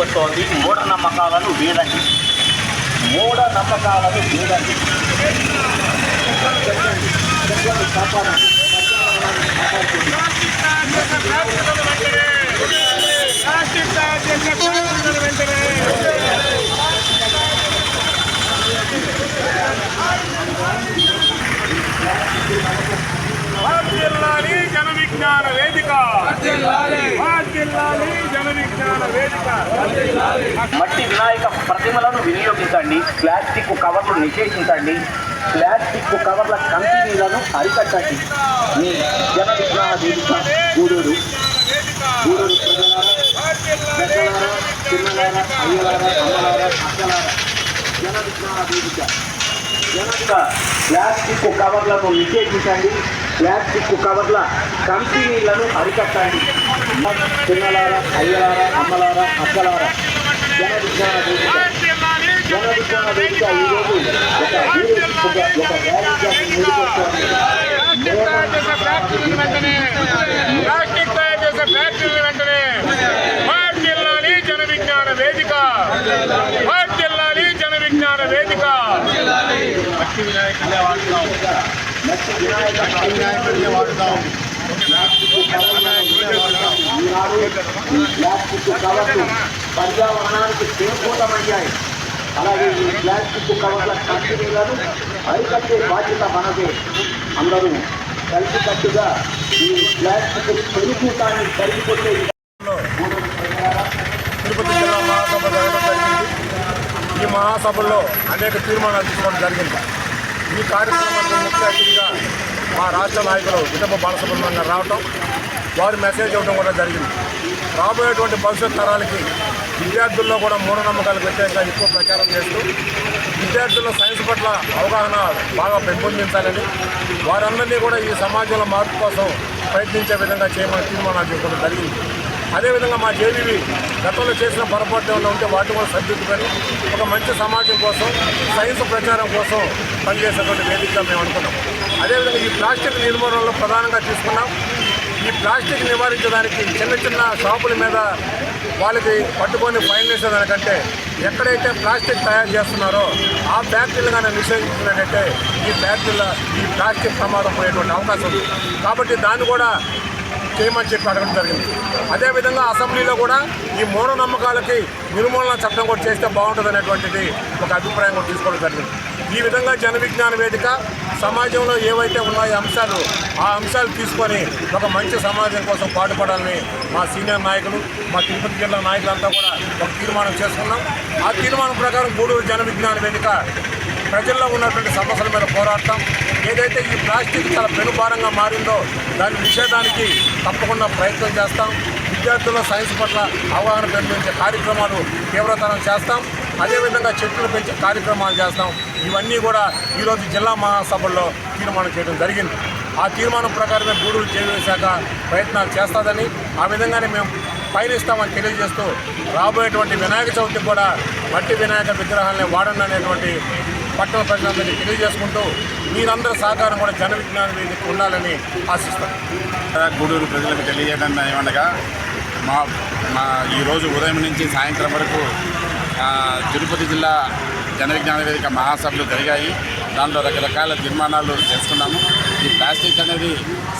వస్తోంది మూఢ నమ్మకాలను వీడండి. మూఢ నమ్మకాలను వీడండి జన విజ్ఞాన వేదిక. వేదిక మట్టి వినాయక ప్రతిమలను వినియోగించండి ప్లాస్టిక్ కవర్లు నిషేధించండి ప్లాస్టిక్ కవర్ల కంపెనీలను అరికట్టండి. మీ జన విగ్రహ వేదిక గూడూరు గూడూరు చిన్నలారా అయ్యలారా అమ్మలారా అక్కలారా. జన విగ్రహ వేదిక జనక ప్లాస్టిక్ కవర్లను నిషేధించండి ప్లాస్టిక్ కవర్ల కంపెనీలను అరికట్టండి. చిన్నలారా అయ్యలారా అమ్మలారా అక్కలారా జన విజ్ఞాన వేదిక వర్ధిల్లాలి జన విజ్ఞాన వేదిక ఈరోజు ఒక ఊరేగింపుగా ఒక ర్యాలీగా ముందుకొస్తోంది ప్లాస్టిక్ తయారు చేసే ఫ్యాక్టరీల వెంటనే వర్ధిల్లాలి జన విజ్ఞాన వేదిక వర్ధిల్లాలి జన విజ్ఞాన వేదిక మట్టి వినాయకుడిగా వాడుతాం మట్టి వినాయకుడిగా వాడుతాం ప్లాస్టిక్ కవర్లను ఉన్నారు ఈ ప్లాస్టిక్ కవర్లు పర్యావరణానికి చేకూటమయ్యాయి అలాగే ఈ ప్లాస్టిక్ కవర్ల కంపెనీలను అరికట్టే బాధ్యత మనదే అందరూ కలిసికట్టుగా ఈ ప్లాస్టిక్ పెరుగుతాన్ని సరిపోతే తిరుపతి జిల్లా మహాసభ జరగడం జరిగింది ఈ మహాసభల్లో అనేక తీర్మానాలు తీసుకోవడం జరిగింది. ఈ కార్యక్రమానికి ముఖ్య అతిథిగా మా రాష్ట్ర నాయకులు విటప బాలసుబ్రహ్మణ్యం రావటం వారు మెసేజ్ ఇవ్వడం కూడా జరిగింది. రాబోయేటువంటి భవిష్యత్ తరాలకి విద్యార్థుల్లో కూడా మూఢనమ్మకాలకు వ్యతిరేకంగా ఎక్కువ ప్రచారం చేస్తూ విద్యార్థుల్లో సైన్స్ పట్ల అవగాహన బాగా పెంపొందించాలని వారందరినీ కూడా ఈ సమాజంలో మార్పు కోసం ప్రయత్నించే విధంగా చేయమని తీర్మానాలు చేసుకోవడం జరిగింది. అదేవిధంగా మా జేబీవి గతంలో చేసిన పొరపాటు ఏమైనా ఉంటే వాటిని కూడా సరిదిద్దుకొని ఒక మంచి సమాజం కోసం సైన్స్ ప్రచారం కోసం పనిచేసేటువంటి వేదికగా మేము అనుకున్నాం. అదేవిధంగా ఈ ప్లాస్టిక్ నిర్మూలనలో ప్రధానంగా తీసుకున్నాం. ఈ ప్లాస్టిక్ నివారించడానికి చిన్న చిన్న షాపుల మీద వాళ్ళకి పట్టుకొని ఫైన్ వేసేదానికంటే ఎక్కడైతే ప్లాస్టిక్ తయారు చేస్తున్నారో ఆ ఫ్యాక్టరీలు కానీ నిషేధించినట్టయితే ఈ ఫ్యాక్టరీలో ఈ ప్లాస్టిక్ ప్రమాదం పోయేటువంటి అవకాశం ఉంది. కాబట్టి దాన్ని కూడా చేయమని చెప్పి అడగడం జరిగింది. అదేవిధంగా అసెంబ్లీలో కూడా ఈ మూఢనమ్మకాలకి నిర్మూలన చట్టం కూడా చేస్తే బాగుంటుంది అనేటువంటిది ఒక అభిప్రాయం కూడా తీసుకోవడం జరిగింది. ఈ విధంగా జన విజ్ఞాన వేదిక సమాజంలో ఏవైతే ఉన్నాయో అంశాలు ఆ అంశాలు తీసుకొని ఒక మంచి సమాజం కోసం పాటుపడాలని మా సీనియర్ నాయకులు మా తిరుపతి జిల్లా నాయకులంతా కూడా ఒక తీర్మానం చేసుకున్నాం. ఆ తీర్మానం ప్రకారం మూడు జన విజ్ఞాన వేదిక ప్రజల్లో ఉన్నటువంటి సమస్యల మీద పోరాడతాం. ఏదైతే ఈ ప్లాస్టిక్ చాలా పెనుభారంగా మారిందో దాని నిషేధానికి తప్పకుండా ప్రయత్నం చేస్తాం. విద్యార్థుల్లో సైన్స్ పట్ల అవగాహన పెంపొందించే కార్యక్రమాలు తీవ్రతరం చేస్తాం. అదేవిధంగా చెట్లు పెంచే కార్యక్రమాలు చేస్తాం. ఇవన్నీ కూడా ఈరోజు జిల్లా మహాసభల్లో తీర్మానం చేయడం జరిగింది. ఆ తీర్మానం ప్రకారమే గూడూరు జైలు శాఖ ప్రయత్నాలు చేస్తుందని ఆ విధంగానే మేము పయనిస్తామని తెలియజేస్తూ రాబోయేటువంటి వినాయక చవితికి కూడా మట్టి వినాయక విగ్రహాలని వాడండి అనేటువంటి పట్టణ ప్రజలందరికీ తెలియజేసుకుంటూ మీరందరూ సహకారం కూడా జన విజ్ఞాన వేదిక ఉండాలని ఆశిస్తాం. గూడూరు ప్రజలకు తెలియజేయడం ఏమనగా మా మా ఈరోజు ఉదయం నుంచి సాయంత్రం వరకు తిరుపతి జిల్లా జన విజ్ఞాన వేదిక మహాసభలు జరిగాయి. దాంట్లో రకరకాల తీర్మానాలు చేసుకున్నాము. ఈ ప్లాస్టిక్ అనేది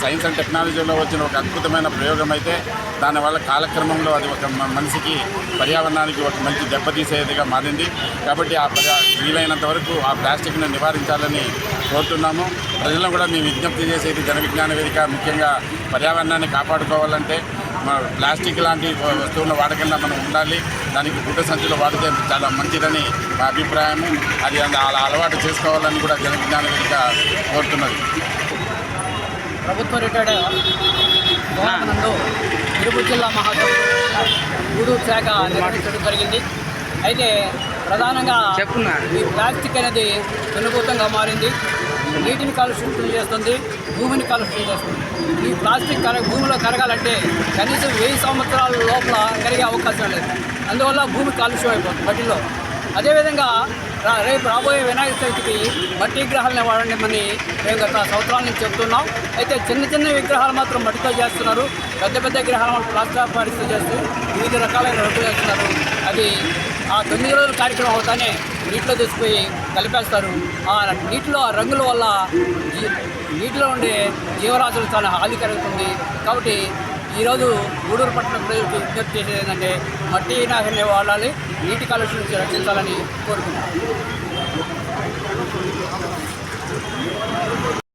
సైన్స్ అండ్ టెక్నాలజీలో వచ్చిన ఒక అద్భుతమైన ప్రయోగం అయితే దానివల్ల కాలక్రమంలో అది ఒక మనిషికి పర్యావరణానికి ఒక మంచి దెబ్బతీసేదిగా మారింది. కాబట్టి ఆ పర్యా వీలైనంత వరకు ఆ ప్లాస్టిక్ను నివారించాలని కోరుతున్నాము. ప్రజలను కూడా మేము విజ్ఞప్తి చేసేది జన విజ్ఞాన వేదిక ముఖ్యంగా పర్యావరణాన్ని కాపాడుకోవాలంటే ప్లాస్టిక్ లాంటి వస్తువుల వాడకుండా మనం ఉండాలి. దానికి గుడ్డ సంచులు వాడితే చాలా మంచిదని మా అభిప్రాయము. అది అలా అలవాటు చేసుకోవాలని కూడా జన విజ్ఞాన వేదిక కోరుతున్నది. ప్రభుత్వ రిటైర్డ్ తిరుపతి జిల్లా గూడూరు శాఖ నిర్వహించడం జరిగింది. అయితే ప్రధానంగా ఈ ప్లాస్టిక్ అనేది వెనుభూతంగా మారింది. నీటిని కాలుష్యం చేస్తుంది భూమిని కాలుష్యం చేస్తుంది. ఈ ప్లాస్టిక్ కర భూమిలో కరగాలంటే కనీసం వెయ్యి సంవత్సరాల లోపల కరిగే అవకాశం లేదు. అందువల్ల భూమి కాలుష్యం అయిపోతుంది మట్టిలో. అదేవిధంగా రా- రేపు రాబోయే వినాయక చవితికి మట్టి విగ్రహాలను వాడండి మేము గత సంవత్సరాల నుంచి చెప్తున్నాం. అయితే చిన్న చిన్న విగ్రహాలు మాత్రం మట్టితో చేస్తున్నారు. పెద్ద పెద్ద విగ్రహాలు మాత్రం ప్లాస్టర్ ఆఫ్ పారిస్తో చేస్తూ వివిధ రకాలైన రంగులు చేస్తున్నారు. అది ఆ తొమ్మిది రోజుల కార్యక్రమం అవుతానే నీటిలో తీసుకుపోయి కలిపేస్తారు. ఆ నీటిలో ఆ రంగుల వల్ల నీటిలో ఉండే జీవరాశులు చాలా హాని కలుగుతుంది కాబట్టి ఈరోజు గూడూరు పట్టణ ప్రజలకు విజ్ఞప్తి చేసేది ఏంటంటే మట్టి నాగరిని వాడాలి నీటి కాలుష్యం నుంచి రక్షించాలని కోరుకుంటున్నాను